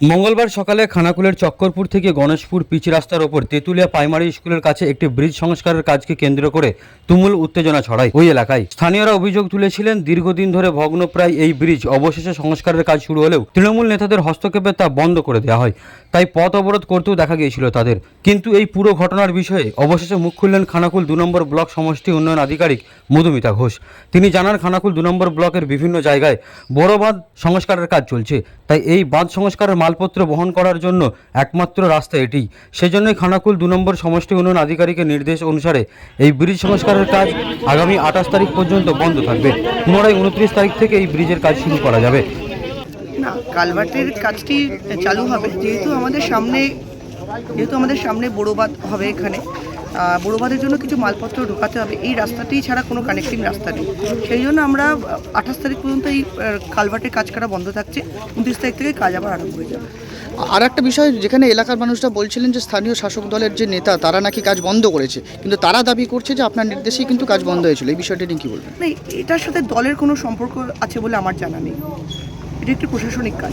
মঙ্গলবার সকালে খানাকুলের চক্করপুর থেকে গণেশপুর পিচ রাস্তার ওপর তেঁতুলিয়া প্রাইমারি স্কুলের কাছে একটি ব্রিজ সংস্কারের কাজকে কেন্দ্র করে তুমুল উত্তেজনা ছড়ায় ওই এলাকায়। স্থানীয়রা অভিযোগ তুলেছিলেন, দীর্ঘদিন ধরে ভগ্নপ্রায় এই ব্রিজ অবশেষে সংস্কারের কাজ শুরু হলেও তৃণমূল নেতাদের হস্তক্ষেপে তা বন্ধ করে দেওয়া হয়। তাই পথ অবরোধ করতেও দেখা গিয়েছিল তাদের। কিন্তু এই পুরো ঘটনার বিষয়ে অবশেষে মুখ খুললেন খানাকুল দু নম্বর ব্লক সমষ্টি উন্নয়ন আধিকারিক মধুমিতা ঘোষ। তিনি জানান, খানাকুল দু নম্বর ব্লকের বিভিন্ন জায়গায় বড় বাঁধ সংস্কারের কাজ চলছে, তাই এই বাঁধ সংস্কারের মালপত্র বহন করার জন্য একমাত্র রাস্তা এটি। সেজন্যই খানাকুল দু নম্বর সমষ্টি উন্নয়ন আধিকারিকের নির্দেশ অনুসারে এই ব্রিজ সংস্কারের কাজ আগামী আঠাশ তারিখ পর্যন্ত বন্ধ থাকবে। পুনরায় উনত্রিশ তারিখ থেকে এই ব্রিজের কাজ শুরু করা যাবে। না, কালভার্টের কাজটি চালু হবে। যেহেতু আমাদের সামনে যেহেতু আমাদের সামনে বড় বাঁধ হবে এখানে আহ, জন্য কিছু মালপত্র ঢোকাতে হবে। এই রাস্তাটি ছাড়া কোনো কানেক্টিং রাস্তা নেই। সেই জন্য আমরা আঠাশ তারিখ পর্যন্ত এই কালভার্টের কাজ করা বন্ধ থাকছে। উনত্রিশ তারিখ থেকে কাজ আবার আরম্ভ হয়ে যাবে। আর একটা বিষয় যেখানে এলাকার মানুষরা বলছিলেন যে স্থানীয় শাসক দলের যে নেতা তারা নাকি কাজ বন্ধ করেছে। কিন্তু তারা দাবি করছে যে আপনার নির্দেশেই কিন্তু কাজ বন্ধ হয়েছিল। এই বিষয়টা নিয়ে কী বলবেন? না এটার সাথে দলের কোনো সম্পর্ক আছে বলে আমার জানা নেই। এটা একটি প্রশাসনিক কাজ।